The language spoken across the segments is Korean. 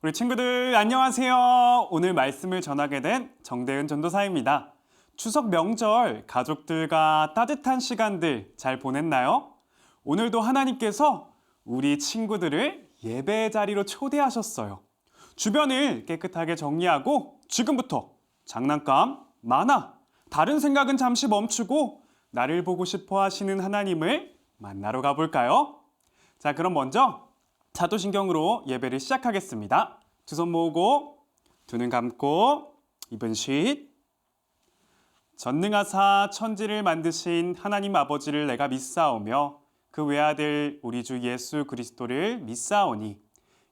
우리 친구들 안녕하세요. 오늘 말씀을 전하게 된 정대은 전도사입니다. 추석 명절 가족들과 따뜻한 시간들 잘 보냈나요? 오늘도 하나님께서 우리 친구들을 예배의 자리로 초대하셨어요. 주변을 깨끗하게 정리하고 지금부터 장난감, 만화, 다른 생각은 잠시 멈추고 나를 보고 싶어 하시는 하나님을 만나러 가볼까요? 자, 그럼 먼저 사도신경으로 예배를 시작하겠습니다. 두 손 모으고 두 눈 감고 입은 쉿 전능하사 천지를 만드신 하나님 아버지를 내가 믿사오며 그 외아들 우리 주 예수 그리스도를 믿사오니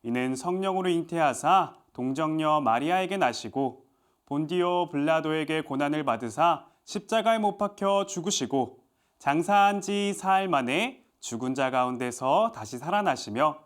이는 성령으로 잉태하사 동정녀 마리아에게 나시고 본디오 블라도에게 고난을 받으사 십자가에 못 박혀 죽으시고 장사한 지 사흘 만에 죽은 자 가운데서 다시 살아나시며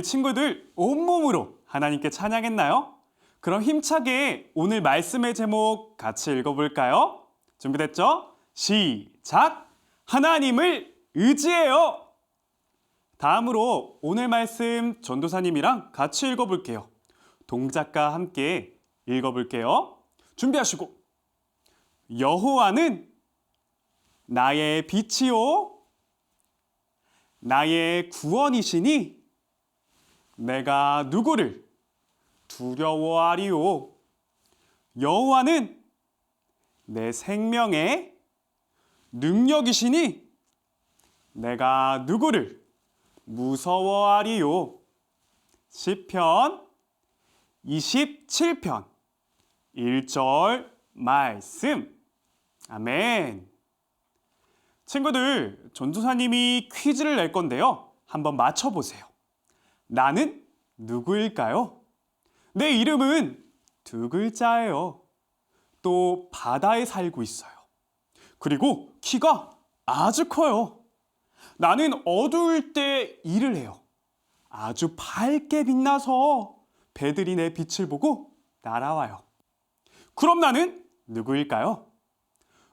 우리 친구들 온몸으로 하나님께 찬양했나요? 그럼 힘차게 오늘 말씀의 제목 같이 읽어볼까요? 준비됐죠? 시작! 하나님을 의지해요! 다음으로 오늘 말씀 전도사님이랑 같이 읽어볼게요. 동작과 함께 읽어볼게요. 준비하시고 여호와는 나의 빛이요 나의 구원이시니 내가 누구를 두려워하리요 여호와는 내 생명의 능력이시니 내가 누구를 무서워하리요 시편 27편 1절 말씀. 아멘. 친구들 전도사님이 퀴즈를 낼 건데요. 한번 맞춰보세요 나는 누구일까요? 내 이름은 두 글자예요 또 바다에 살고 있어요 그리고 키가 아주 커요 나는 어두울 때 일을 해요 아주 밝게 빛나서 배들이 내 빛을 보고 날아와요. 그럼 나는 누구일까요?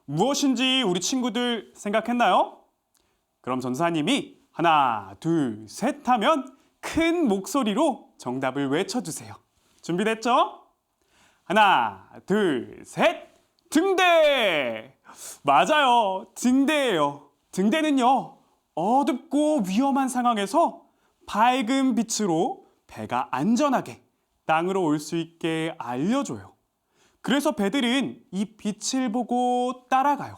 무엇인지 우리 친구들 생각했나요? 그럼 전사님이 하나, 둘, 셋 하면 큰 목소리로 정답을 외쳐주세요. 준비됐죠? 하나, 둘, 셋! 등대! 맞아요. 등대예요. 등대는요, 어둡고 위험한 상황에서 밝은 빛으로 배가 안전하게 땅으로 올 수 있게 알려줘요. 그래서 배들은 이 빛을 보고 따라가요.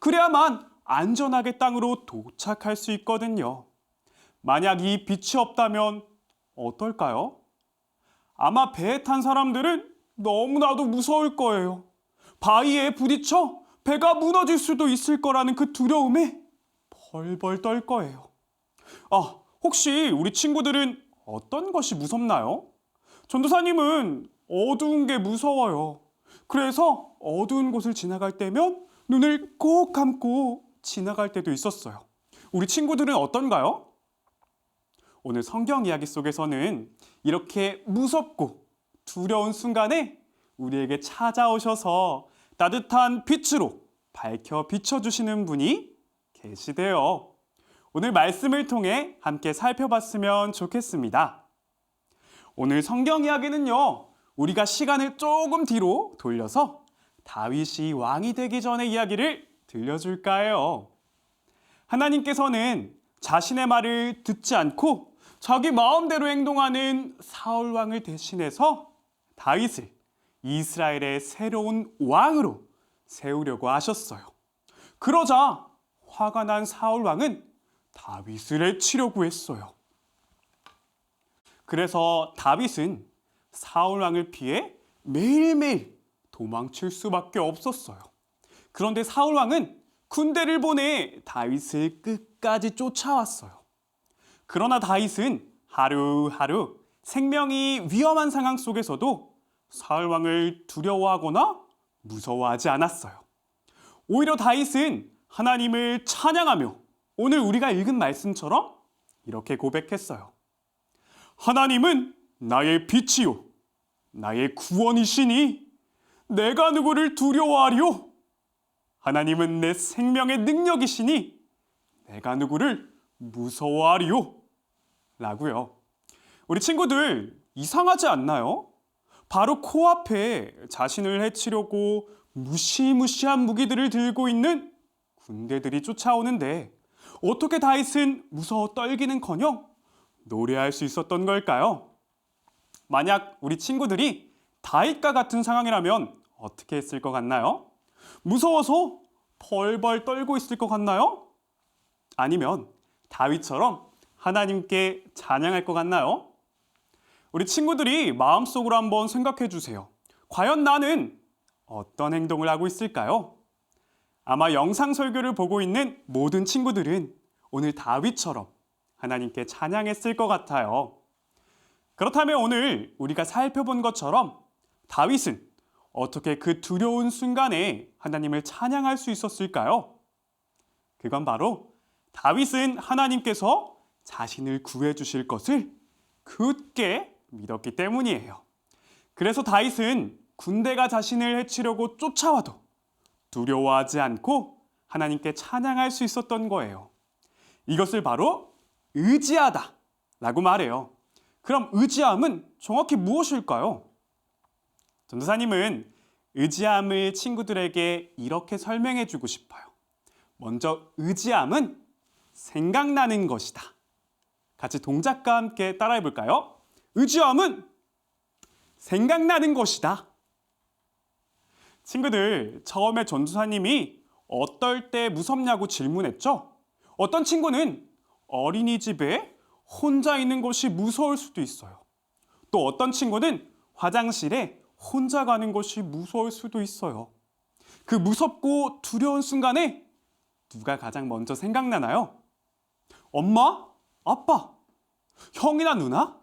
그래야만 안전하게 땅으로 도착할 수 있거든요. 만약 이 빛이 없다면 어떨까요? 아마 배에 탄 사람들은 너무나도 무서울 거예요. 바위에 부딪혀 배가 무너질 수도 있을 거라는 그 두려움에 벌벌 떨 거예요. 아, 혹시 우리 친구들은 어떤 것이 무섭나요? 전도사님은 어두운 게 무서워요. 그래서 어두운 곳을 지나갈 때면 눈을 꼭 감고 지나갈 때도 있었어요. 우리 친구들은 어떤가요? 오늘 성경 이야기 속에서는 이렇게 무섭고 두려운 순간에 우리에게 찾아오셔서 따뜻한 빛으로 밝혀 비춰주시는 분이 계시대요. 오늘 말씀을 통해 함께 살펴봤으면 좋겠습니다. 오늘 성경 이야기는요, 우리가 시간을 조금 뒤로 돌려서 다윗이 왕이 되기 전의 이야기를 들려줄까 해요. 하나님께서는 자신의 말을 듣지 않고 자기 마음대로 행동하는 사울 왕을 대신해서 다윗을 이스라엘의 새로운 왕으로 세우려고 하셨어요. 그러자 화가 난 사울 왕은 다윗을 해치려고 했어요. 그래서 다윗은 사울 왕을 피해 매일매일 도망칠 수밖에 없었어요. 그런데 사울 왕은 군대를 보내 다윗을 끝까지 쫓아왔어요. 그러나 다윗은 하루하루 생명이 위험한 상황 속에서도 사울 왕을 두려워하거나 무서워하지 않았어요. 오히려 다윗은 하나님을 찬양하며 오늘 우리가 읽은 말씀처럼 이렇게 고백했어요. 하나님은 나의 빛이요. 나의 구원이시니 내가 누구를 두려워하리요? 하나님은 내 생명의 능력이시니 내가 누구를 무서워하리요? 라고요. 우리 친구들 이상하지 않나요? 바로 코앞에 자신을 해치려고 무시무시한 무기들을 들고 있는 군대들이 쫓아오는데 어떻게 다윗은 무서워 떨기는커녕 노래할 수 있었던 걸까요? 만약 우리 친구들이 다윗과 같은 상황이라면 어떻게 했을 것 같나요? 무서워서 벌벌 떨고 있을 것 같나요? 아니면 다윗처럼 하나님께 찬양할 것 같나요? 우리 친구들이 마음속으로 한번 생각해 주세요. 과연 나는 어떤 행동을 하고 있을까요? 아마 영상 설교를 보고 있는 모든 친구들은 오늘 다윗처럼 하나님께 찬양했을 것 같아요. 그렇다면 오늘 우리가 살펴본 것처럼 다윗은 어떻게 그 두려운 순간에 하나님을 찬양할 수 있었을까요? 그건 바로 다윗은 하나님께서 자신을 구해 주실 것을 굳게 믿었기 때문이에요. 그래서 다윗은 군대가 자신을 해치려고 쫓아와도 두려워하지 않고 하나님께 찬양할 수 있었던 거예요. 이것을 바로 의지하다 라고 말해요. 그럼 의지함은 정확히 무엇일까요? 전도사님은 의지함을 친구들에게 이렇게 설명해 주고 싶어요. 먼저 의지함은 생각나는 것이다. 같이 동작과 함께 따라해 볼까요? 의지함은 생각나는 것이다. 친구들, 처음에 전도사님이 어떨 때 무섭냐고 질문했죠? 어떤 친구는 어린이집에 혼자 있는 것이 무서울 수도 있어요. 또 어떤 친구는 화장실에 혼자 가는 것이 무서울 수도 있어요. 그 무섭고 두려운 순간에 누가 가장 먼저 생각나나요? 엄마? 아빠? 형이나 누나?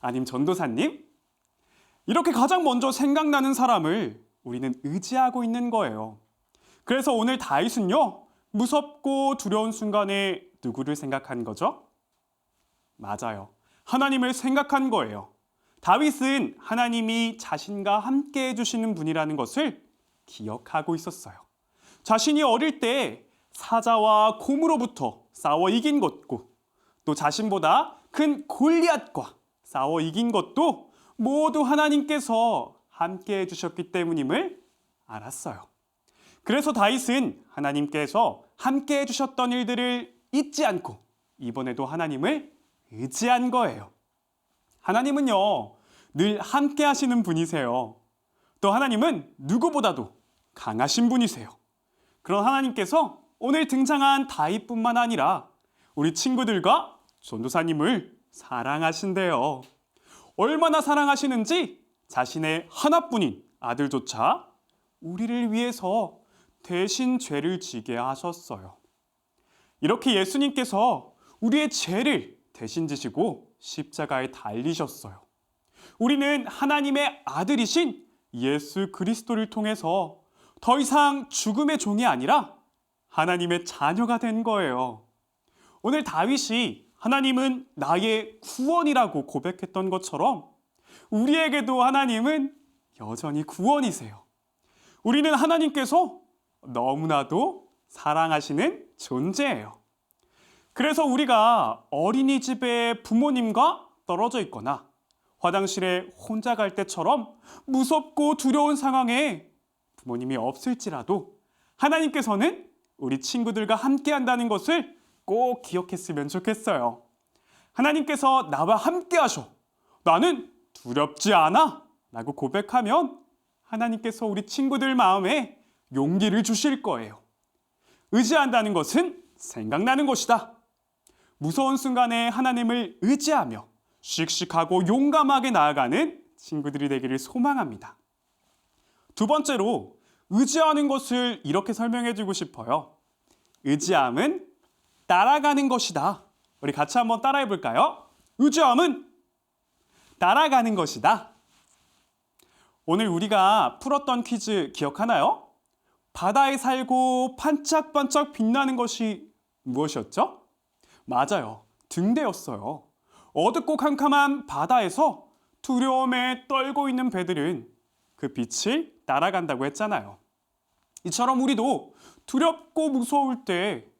아님 전도사님? 이렇게 가장 먼저 생각나는 사람을 우리는 의지하고 있는 거예요. 그래서 오늘 다윗은요, 무섭고 두려운 순간에 누구를 생각한 거죠? 맞아요. 하나님을 생각한 거예요. 다윗은 하나님이 자신과 함께 해주시는 분이라는 것을 기억하고 있었어요. 자신이 어릴 때 사자와 곰으로부터 싸워 이긴 것고 또 자신보다 큰 골리앗과 싸워 이긴 것도 모두 하나님께서 함께 해주셨기 때문임을 알았어요. 그래서 다윗은 하나님께서 함께 해주셨던 일들을 잊지 않고 이번에도 하나님을 의지한 거예요. 하나님은요, 늘 함께 하시는 분이세요. 또 하나님은 누구보다도 강하신 분이세요. 그런 하나님께서 오늘 등장한 다윗뿐만 아니라 우리 친구들과 전도사님을 사랑하신대요. 얼마나 사랑하시는지 자신의 하나뿐인 아들조차 우리를 위해서 대신 죄를 지게 하셨어요. 이렇게 예수님께서 우리의 죄를 대신 지시고 십자가에 달리셨어요. 우리는 하나님의 아들이신 예수 그리스도를 통해서 더 이상 죽음의 종이 아니라 하나님의 자녀가 된 거예요. 오늘 다윗이 하나님은 나의 구원이라고 고백했던 것처럼 우리에게도 하나님은 여전히 구원이세요. 우리는 하나님께서 너무나도 사랑하시는 존재예요. 그래서 우리가 어린이집에 부모님과 떨어져 있거나 화장실에 혼자 갈 때처럼 무섭고 두려운 상황에 부모님이 없을지라도 하나님께서는 우리 친구들과 함께 한다는 것을 꼭 기억했으면 좋겠어요. 하나님께서 나와 함께 하셔. 나는 두렵지 않아. 라고 고백하면 하나님께서 우리 친구들 마음에 용기를 주실 거예요. 의지한다는 것은 생각나는 것이다. 무서운 순간에 하나님을 의지하며 씩씩하고 용감하게 나아가는 친구들이 되기를 소망합니다. 두 번째로 의지하는 것을 이렇게 설명해 주고 싶어요. 의지함은 따라가는 것이다. 우리 같이 한번 따라해 볼까요? 의지함은 따라가는 것이다. 오늘 우리가 풀었던 퀴즈 기억하나요? 바다에 살고 반짝반짝 빛나는 것이 무엇이었죠? 맞아요. 등대였어요. 어둡고 캄캄한 바다에서 두려움에 떨고 있는 배들은 그 빛을 따라간다고 했잖아요. 이처럼 우리도 두렵고 무서울 때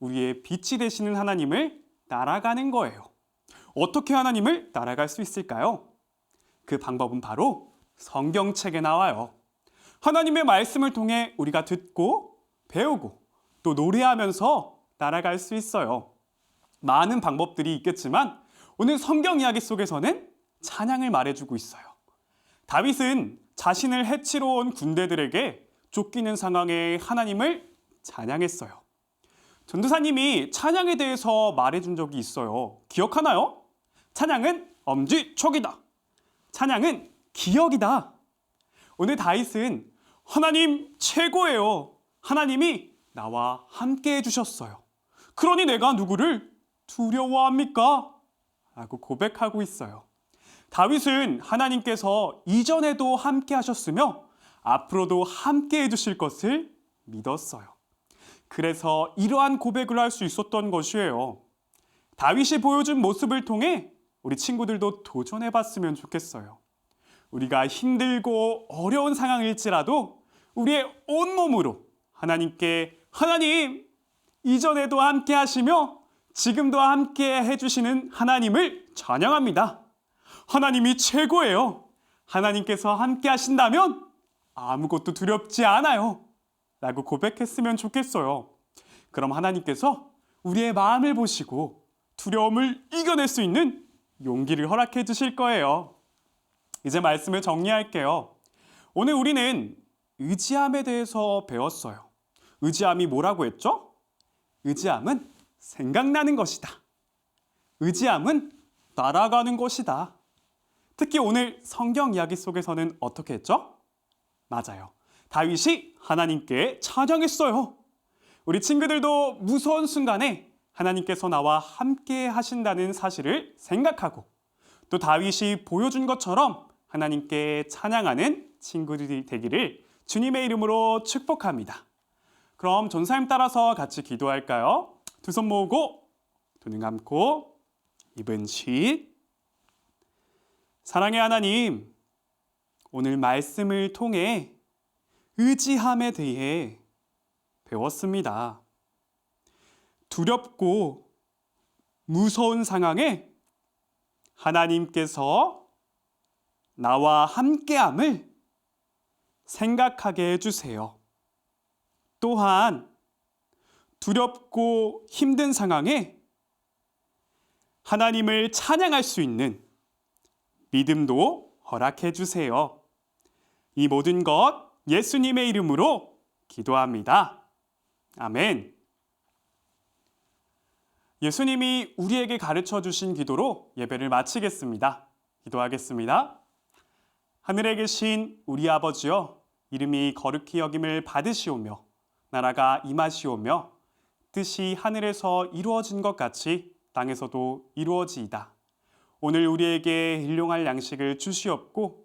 우리의 빛이 되시는 하나님을 따라가는 거예요. 어떻게 하나님을 따라갈 수 있을까요? 그 방법은 바로 성경책에 나와요. 하나님의 말씀을 통해 우리가 듣고 배우고 또 노래하면서 따라갈 수 있어요. 많은 방법들이 있겠지만 오늘 성경 이야기 속에서는 찬양을 말해주고 있어요. 다윗은 자신을 해치러 온 군대들에게 쫓기는 상황에 하나님을 찬양했어요. 전도사님이 찬양에 대해서 말해준 적이 있어요. 기억하나요? 찬양은 엄지척이다. 찬양은 기억이다. 오늘 다윗은 하나님 최고예요. 하나님이 나와 함께 해주셨어요. 그러니 내가 누구를 두려워합니까? 라고 고백하고 있어요. 다윗은 하나님께서 이전에도 함께 하셨으며 앞으로도 함께 해주실 것을 믿었어요. 그래서 이러한 고백을 할 수 있었던 것이에요. 다윗이 보여준 모습을 통해 우리 친구들도 도전해 봤으면 좋겠어요. 우리가 힘들고 어려운 상황일지라도 우리의 온몸으로 하나님께 하나님 이전에도 함께 하시며 지금도 함께 해주시는 하나님을 찬양합니다. 하나님이 최고예요. 하나님께서 함께 하신다면 아무것도 두렵지 않아요. 라고 고백했으면 좋겠어요. 그럼 하나님께서 우리의 마음을 보시고 두려움을 이겨낼 수 있는 용기를 허락해 주실 거예요. 이제 말씀을 정리할게요. 오늘 우리는 의지함에 대해서 배웠어요. 의지함이 뭐라고 했죠? 의지함은 생각나는 것이다. 의지함은 따라가는 것이다. 특히 오늘 성경 이야기 속에서는 어떻게 했죠? 맞아요. 다윗이 하나님께 찬양했어요. 우리 친구들도 무서운 순간에 하나님께서 나와 함께 하신다는 사실을 생각하고 또 다윗이 보여준 것처럼 하나님께 찬양하는 친구들이 되기를 주님의 이름으로 축복합니다. 그럼 전사님 따라서 같이 기도할까요? 두 손 모으고 두 눈 감고 입은 쉿 사랑의 하나님 오늘 말씀을 통해 의지함에 대해 배웠습니다. 두렵고 무서운 상황에 하나님께서 나와 함께함을 생각하게 해주세요. 또한 두렵고 힘든 상황에 하나님을 찬양할 수 있는 믿음도 허락해 주세요. 이 모든 것 예수님의 이름으로 기도합니다. 아멘. 예수님이 우리에게 가르쳐 주신 기도로 예배를 마치겠습니다. 기도하겠습니다. 하늘에 계신 우리 아버지여, 이름이 거룩히 여김을 받으시오며, 나라가 임하시오며, 뜻이 하늘에서 이루어진 것 같이 땅에서도 이루어지이다. 오늘 우리에게 일용할 양식을 주시옵고,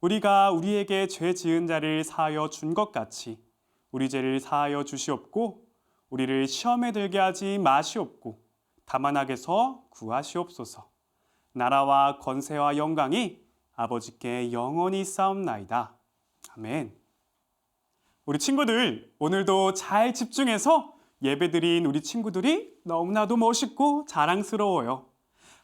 우리가 우리에게 죄 지은 자를 사하여 준 것 같이 우리 죄를 사하여 주시옵고, 우리를 시험에 들게 하지 마시옵고, 다만 악에서 구하시옵소서. 나라와 권세와 영광이 아버지께 영원히 싸움나이다. 아멘. 우리 친구들 오늘도 잘 집중해서 예배드린 우리 친구들이 너무나도 멋있고 자랑스러워요.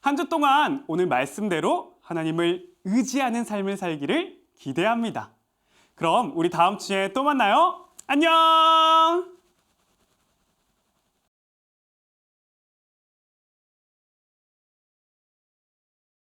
한 주 동안 오늘 말씀대로 하나님을 의지하는 삶을 살기를 기대합니다. 그럼 우리 다음 주에 또 만나요. 안녕!